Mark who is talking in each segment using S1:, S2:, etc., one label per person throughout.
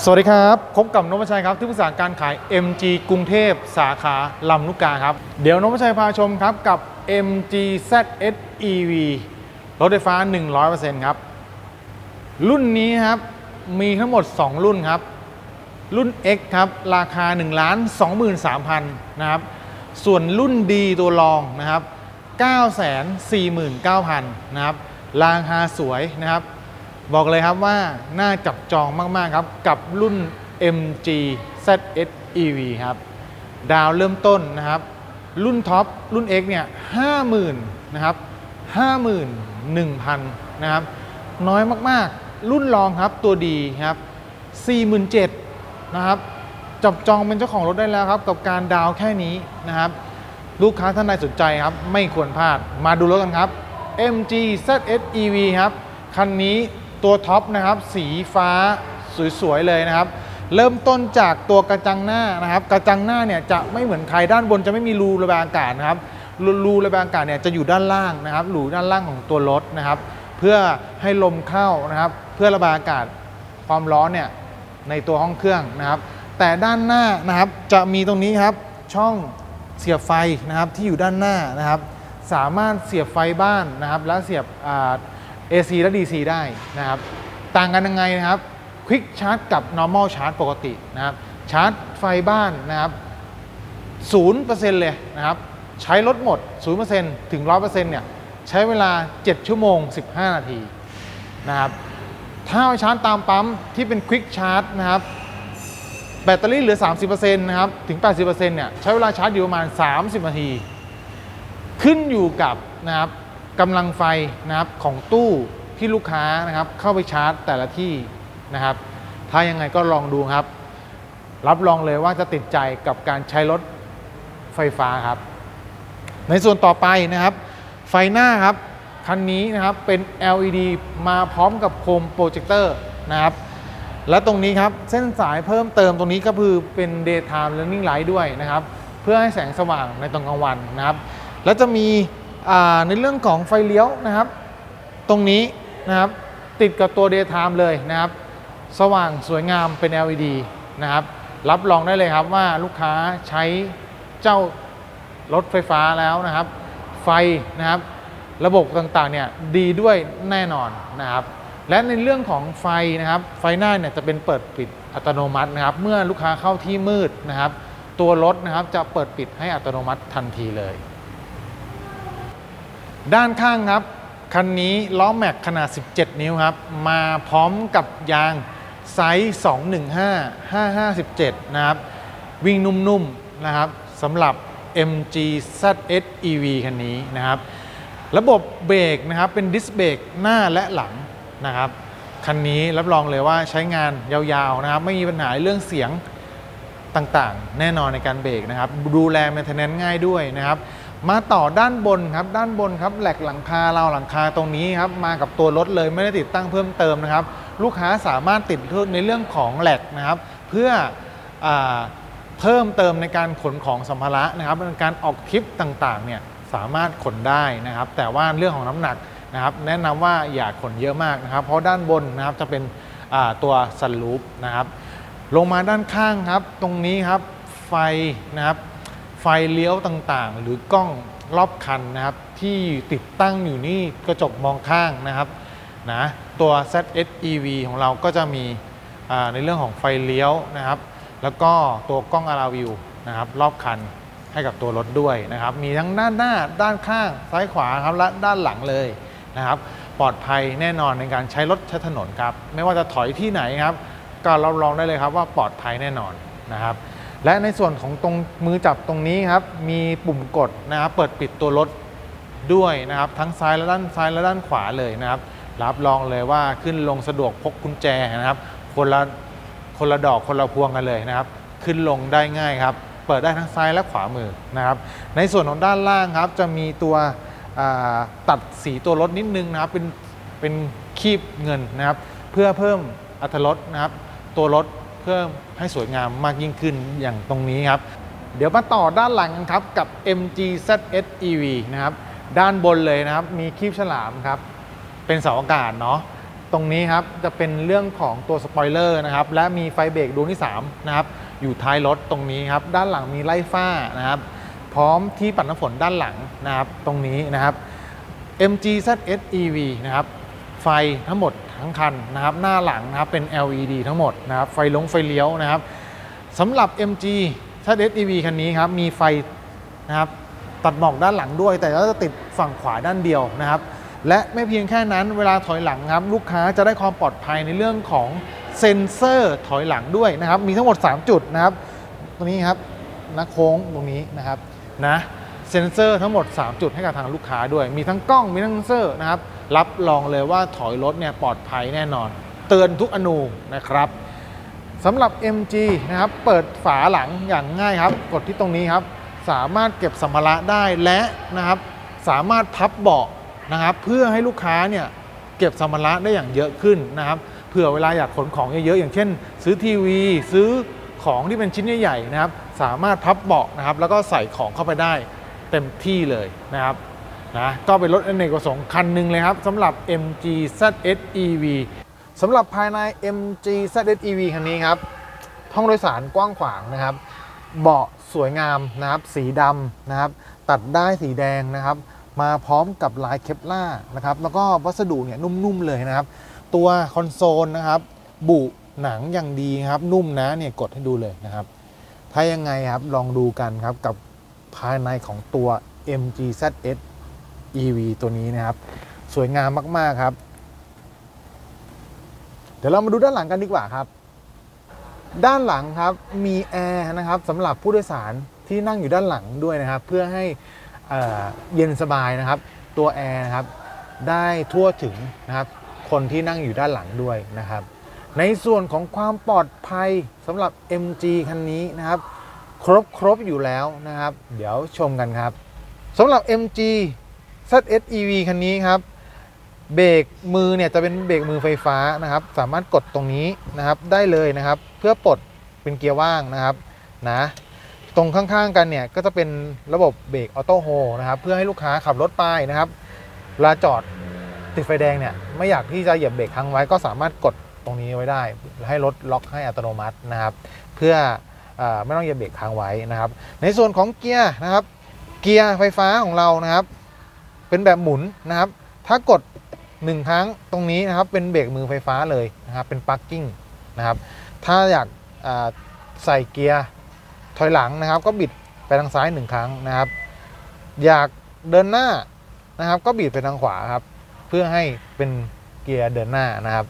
S1: สวัสดีครับพบกับนพชัยครับที่ปรึกษาการขาย MG กรุงเทพสาขาลำลูกกาครับ เดี๋ยวนพชัยพาชมครับกับ MG ZS EV รถไฟฟ้า 100%ครับ รุ่นนี้ครับมีทั้งหมด 2 รุ่นครับ รุ่น X ครับ ราคา 1 2 3 0 0 0นะครับ ส่วนรุ่นดีตัวรองนะครับ 949,000นะครับ ราคาสวยนะครับ บอกเลยครับว่าน่าจับจองมาก ๆ ครับ กับรุ่น MG ZS EV ครับ ดาวเริ่มต้นนะครับ รุ่นท็อป รุ่น X เนี่ย50,000นะครับ51,000นะครับ น้อยมากๆ รุ่นรองครับตัวดีครับ47,000นะครับ จับจองเป็นเจ้าของรถได้แล้วครับ กับการดาวแค่นี้นะครับ ลูกค้าท่านใดสนใจครับ ไม่ควรพลาด มาดูรถกันครับ MG ZS EV ครับ คันนี้ ตัวท็อปนะครับสีฟ้าสวยๆเลยนะครับ เริ่มต้นจากตัวกระจังหน้านะครับ กระจังหน้าเนี่ยจะไม่เหมือนใครด้านบนจะไม่มีรูระบายอากาศนะครับรูรูระบายอากาศเนี่ยจะอยู่ด้านล่างนะครับหรูด้านล่างของตัวรถนะครับ เพื่อให้ลมเข้านะครับ เพื่อระบายอากาศความร้อนเนี่ยในตัวห้องเครื่องนะครับ แต่ด้านหน้านะครับจะมีตรงนี้ครับช่องเสียบไฟนะครับที่อยู่ด้านหน้านะครับ สามารถเสียบไฟบ้านนะครับ และเสียบ AC และ DC ได้นะครับ ต่างกันยังไงนะครับ Quick Charge กับ Normal Charge ปกตินะครับ ชาร์จไฟบ้านนะครับ0%เลยนะครับ ใช้รถหมด 0%ถึง 100%เนี่ยใช้เวลา 7 ชั่วโมง 15 นาทีนะครับ ถ้าเอาชาร์จตามปั๊มที่เป็น Quick Charge นะครับแบตเตอรี่เหลือ 30%นะครับ ถึง 80%เนี่ย ใช้เวลาชาร์จอยู่ประมาณ 30 นาที ขึ้นอยู่กับนะครับ กำลังไฟนะครับของตู้ที่ลูกค้านะครับเข้าไปชาร์จแต่ละที่นะครับ ถ้ายังไงก็ลองดูครับ รับรองเลยว่าจะติดใจกับการใช้รถไฟฟ้าครับ ในส่วนต่อไปนะครับ ไฟหน้าครับคันนี้นะครับเป็น LED มาพร้อมกับโคมโปรเจคเตอร์นะครับและตรงนี้ครับเส้นสายเพิ่มเติมตรงนี้ก็คือเป็น daytime running light ด้วยนะครับ เพื่อให้แสงสว่างในตอนกลางวันนะครับ แล้วจะมี ในเรื่องของไฟเลี้ยวนะครับ ตรงนี้นะครับติดกับตัว daytime เลยนะครับ สว่างสวยงามเป็น LED นะครับรับรองได้เลยครับว่าลูกค้าใช้เจ้ารถไฟฟ้าแล้วนะครับ ไฟนะครับ ระบบต่างๆเนี่ยดีด้วยแน่นอนนะครับ และในเรื่องของไฟนะครับ ไฟหน้าเนี่ยจะเป็นเปิดปิดอัตโนมัตินะครับ เมื่อลูกค้าเข้าที่มืดนะครับ ตัวรถนะครับจะเปิดปิดให้อัตโนมัติทันทีเลย ด้านข้างครับ คันนี้ล้อแม็กขนาด 17 นิ้วครับ มาพร้อมกับยางไซส์215 557 นะครับ วิ่งนุ่มๆนะครับสำหรับ MG ZS EV คันนี้นะครับ ระบบเบรกนะครับเป็นดิสเบรกหน้าและหลังนะครับคันนี้รับรองเลยว่าใช้งานยาวๆนะครับ ไม่มีปัญหาเรื่องเสียงต่างๆ แน่นอนในการเบรกนะครับ ดูแล m ม i เทน a น c e ง่ายด้วยนะครับ มาต่อด้านบนครับด้านบนครับแหลกหลังคาเราหลังคาตรงนี้ครับมากับตัวรถเลยไม่ได้ติดตั้งเพิ่มเติมนะครับ ลูกค้าสามารถติดในเรื่องของแหลกนะครับ เพื่ออเพิ่มเติมในการขนของสัมภาระนะครับในการออกทริปต่างๆเนี่ยสามารถขนได้นะครับ แต่ว่าเรื่องของน้ำหนักนะครับแนะนำว่าอย่าขนเยอะมากนะครับ เพราะด้านบนนะครับจะเป็นตัวซันรูปนะครับ ลงมาด้านข้างครับ ตรงนี้ครับไฟนะครับ ไฟเลี้ยวต่างๆ หรือกล้องรอบคันนะครับ ที่ติดตั้งอยู่นี่กระจกมองข้างนะครับนะตัว ZS EV ของเราก็จะมีในเรื่องของไฟเลี้ยวนะครับ แล้วก็ตัวกล้องอาราวิวนะครับรอบคันให้กับตัวรถด้วยนะครับ มีทั้งด้านหน้าด้านข้างซ้ายขวาครับและด้านหลังเลยนะครับ ปลอดภัยแน่นอนในการใช้รถใช้ถนนครับ ไม่ว่าจะถอยที่ไหนครับ ก็รับรองได้เลยครับว่าปลอดภัยแน่นอนนะครับ และในส่วนของตรงมือจับตรงนี้ครับมีปุ่มกดนะครับเปิดปิดตัวรถด้วยนะครับทั้งซ้ายและด้านซ้ายและด้านขวาเลยนะครับ รับรองเลยว่าขึ้นลงสะดวกพกกุญแจนะครับ คนละคนละดอกคนละพวงกันเลยนะครับ ขึ้นลงได้ง่ายครับ เปิดได้ทั้งซ้ายและขวามือนะครับ ในส่วนของด้านล่างครับจะมีตัวตัดสีตัวรถนิดนึงนะครับเป็นเป็นคีบเงินนะครับ เพื่อเพิ่มอรรถรสนะครับ ตัวรถ เพิ่มให้สวยงามมากยิ่งขึ้นอย่างตรงนี้ครับ เดี๋ยวมาต่อด้านหลังกันครับกับ MG ZS EV นะครับด้านบนเลยนะครับมีคีบฉลามครับเป็นเสาอากาศเนาะตรงนี้ครับจะเป็นเรื่องของตัวสปอยเลอร์นะครับและมีไฟเบรกดวงที่3นะครับอยู่ท้ายรถตรงนี้ครับด้านหลังมีไล่ฟ้านะครับพร้อมที่ปัดน้ำฝนด้านหลังนะครับตรงนี้นะครับ MG ZS EV นะครับไฟทั้งหมด ทั้งคันนะครับหน้าหลังนะครับเป็น LED ทั้งหมดนะครับไฟลงไฟเลี้ยวนะครับสำหรับ MG ZS EV คันนี้ครับมีไฟนะครับตัดหมอกด้านหลังด้วย แต่ก็จะติดฝั่งขวาด้านเดียวนะครับ และไม่เพียงแค่นั้นเวลาถอยหลังครับ ลูกค้าจะได้ความปลอดภัยในเรื่องของเซ็นเซอร์ถอยหลังด้วยนะครับ มีทั้งหมด 3 จุดนะครับ ตรงนี้ครับนะโค้งตรงนี้นะครับนะเซ็นเซอร์ทั้งหมด 3 จุดให้กับทางลูกค้าด้วย มีทั้งกล้องมีทั้งเซนเซอร์นะครับ รับรองเลยว่าถอยรถเนี่ยปลอดภัยแน่นอน เตือนทุกอนูนะครับสำหรับ MG นะครับเปิดฝาหลังอย่างง่ายครับ กดที่ตรงนี้ครับ สามารถเก็บสัมภาระได้และนะครับ สามารถพับเบาะนะครับ เพื่อให้ลูกค้าเนี่ยเก็บสัมภาระได้อย่างเยอะขึ้นนะครับเผื่อเวลาอยากขนของเยอะๆอย่างเช่น ซื้อทีวี ซื้อของที่เป็นชิ้นใหญ่ๆนะครับ สามารถพับเบาะนะครับ แล้วก็ใส่ของเข้าไปได้เต็มที่เลยนะครับ นะก็เป็นรถอเนกประสงค์คันหนึ่งเลยครับสำหรับ MG ZS EV สำหรับภายใน MG ZS EV คันนี้ครับห้องโดยสารกว้างขวางนะครับ เบาะสวยงามนะครับสีดำนะครับ ตัดได้สีแดงนะครับ มาพร้อมกับลายเคปล่านะครับ แล้วก็วัสดุเนี่ยนุ่มๆเลยนะครับ ตัวคอนโซลนะครับ บุหนังอย่างดีครับ นุ่มนะเนี่ยกดให้ดูเลยนะครับ ถ้ายังไงครับลองดูกันครับกับภายในของตัว MG ZS EV ตัวนี้นะครับ สวยงามมาก ๆ ครับ เดี๋ยวเรามาดูด้านหลังกันดีกว่าครับ ด้านหลังครับมีแอร์นะครับสำหรับผู้โดยสารที่นั่งอยู่ด้านหลังด้วยนะครับ เพื่อให้เอ่อเย็นสบายนะครับ ตัวแอร์นะครับได้ทั่วถึงนะครับ คนที่นั่งอยู่ด้านหลังด้วยนะครับ ในส่วนของความปลอดภัยสำหรับ MG คันนี้นะครับ ครบครบอยู่แล้วนะครับ เดี๋ยวชมกันครับสำหรับ MG ZS EV คันนี้ครับเบรกมือเนี่ยจะเป็นเบรกมือไฟฟ้านะครับ สามารถกดตรงนี้นะครับได้เลยนะครับ เพื่อปลดเป็นเกียร์ว่างนะครับนะตรงข้างๆกันเนี่ยก็จะเป็นระบบเบรกออโต้โฮนะครับเพื่อให้ลูกค้าขับรถไปนะครับเวลาจอดติดไฟแดงเนี่ยไม่อยากที่จะเหยียบเบรกค้างไว้ก็สามารถกดตรงนี้ไว้ได้ ให้รถล็อกให้อัตโนมัตินะครับ เพื่อเออไม่ต้องเหยียบเบรกค้างไว้นะครับ ในส่วนของเกียร์นะครับ เกียร์ไฟฟ้าของเรานะครับ เป็นแบบหมุนนะครับ ถ้ากดหนึ่งครั้งตรงนี้นะครับ เป็นเบรกมือไฟฟ้าเลยนะครับ เป็นปักกิ้งนะครับ ถ้าอยากใส่เกียร์ถอยหลังนะครับ ก็บิดไปทางซ้ายหนึ่งครั้งนะครับ อยากเดินหน้านะครับ ก็บิดไปทางขวาครับ เพื่อให้เป็นเกียร์เดินหน้านะครับ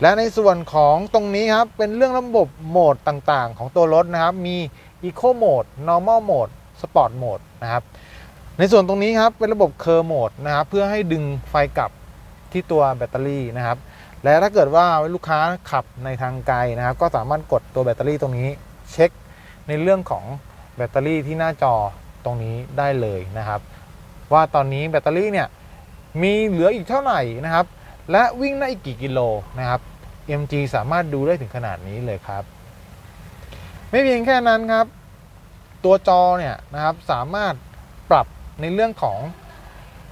S1: และในส่วนของตรงนี้ครับเป็นเรื่องระบบโหมดต่างๆ ของตัวรถนะครับ มี Eco Mode Normal Mode Sport Mode นะครับ ในส่วนตรงนี้ครับเป็นระบบ Curve Mode นะครับเพื่อให้ดึงไฟกลับที่ตัวแบตเตอรี่นะครับ และถ้าเกิดว่าลูกค้าขับในทางไกลนะครับ ก็สามารถกดตัวแบตเตอรี่ตรงนี้เช็คในเรื่องของแบตเตอรี่ที่หน้าจอตรงนี้ได้เลยนะครับ ว่าตอนนี้แบตเตอรี่เนี่ยมีเหลืออีกเท่าไหร่นะครับ และวิ่งได้อีกกี่กิโลนะครับ MG สามารถดูได้ถึงขนาดนี้เลยครับ ไม่เพียงแค่นั้นครับ ตัวจอเนี่ยนะครับสามารถปรับ ในเรื่องของ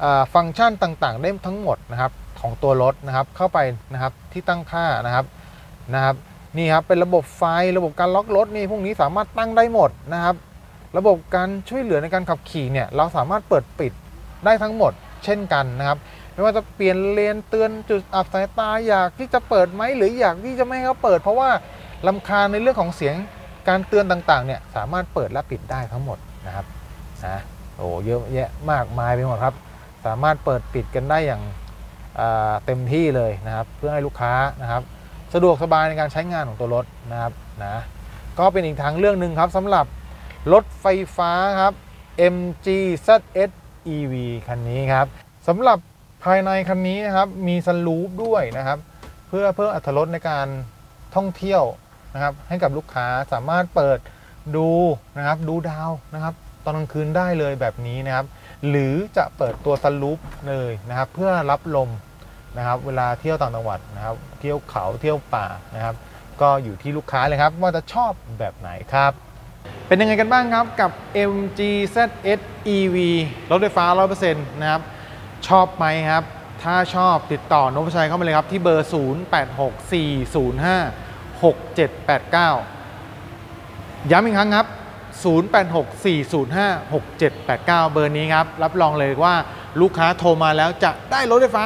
S1: อฟังก์ชันต่างๆ ได้ทั้งหมดนะครับของตัวรถนะครับเข้าไปนะครับที่ตั้งค่านะครับนะครับนี่ครับเป็นระบบไฟระบบการล็อกรถนี่พวกนี้สามารถตั้งได้หมดนะครับ ระบบการช่วยเหลือในการขับขี่เนี่ยเราสามารถเปิดปิดได้ทั้งหมด เช่นกันนะครับ ไม่ว่าจะเปลี่ยนเลนเตือนจุดอับสายตาอยากที่จะเปิดไหมหรืออยากที่จะไม่ให้เขาเปิด เพราะว่าลำคาญในเรื่องของเสียงการเตือนต่างๆเนี่ยสามารถเปิดและปิดได้ทั้งหมดนะครับนะ โอ้เยอะแยะมากมายไปหมดครับ สามารถเปิดปิดกันได้อย่างเต็มที่เลยนะครับ เพื่อให้ลูกค้านะครับ สะดวกสบายในการใช้งานของตัวรถนะครับนะก็เป็นอีกทางเรื่องหนึ่งครับสำหรับรถไฟฟ้าครับ MG ZS EV คันนี้ครับสำหรับภายในคันนี้นะครับมีสลูปด้วยนะครับ เพื่อเพิ่มอรรถรสในการท่องเที่ยวนะครับ ให้กับลูกค้าสามารถเปิดดูนะครับดูดาวนะครับ ตอนกลางคืนได้เลยแบบนี้นะครับ หรือจะเปิดตัวสลูปเลยนะครับ เพื่อรับลมนะครับ เวลาเที่ยวต่างจังหวัดนะครับ เที่ยวเขาเที่ยวป่านะครับ ก็อยู่ที่ลูกค้าเลยครับ ว่าจะชอบแบบไหนครับ เป็นยังไงกันบ้างครับกับ MG ZS EV รถไฟฟ้า 100%นะครับ ชอบไหมครับ ถ้าชอบติดต่อนพชัยเข้ามาเลยครับ ที่เบอร์ 0864056789 ย้ำอีกครั้งครับ 0864056789 เบอร์นี้ครับ รับรองเลยว่าลูกค้าโทรมาแล้วจะได้รถไฟฟ้า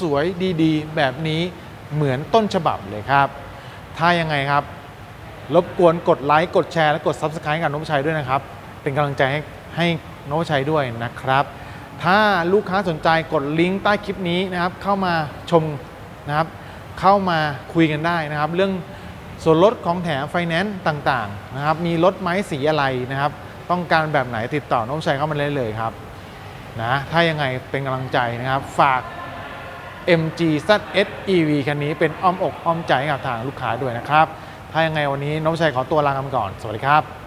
S1: สวยๆ ดีๆ แบบนี้เหมือนต้นฉบับเลยครับ ถ้ายังไงครับ รบกวนกดไลค์กดแชร์และกด Subscribe กับนพชัยด้วยนะครับ เป็นกำลังใจให้ให้นพชัยด้วยนะครับ ถ้าลูกค้าสนใจกดลิงก์ใต้คลิปนี้นะครับ เข้ามาชมนะครับ เข้ามาคุยกันได้นะครับ เรื่อง ส่วนลดของแถมไฟแนนซ์ต่างๆนะครับมีรถไหมสีอะไรนะครับ ต้องการแบบไหนติดต่อนพชัยเข้ามาเลยเลยครับนะถ้ายังไงเป็นกำลังใจนะครับ ฝาก MG ZS EV คันนี้เป็นอ้อมอกอ้อมใจกับทางลูกค้าด้วยนะครับ ถ้ายังไงวันนี้นพชัยขอตัวลากันไปก่อน สวัสดีครับ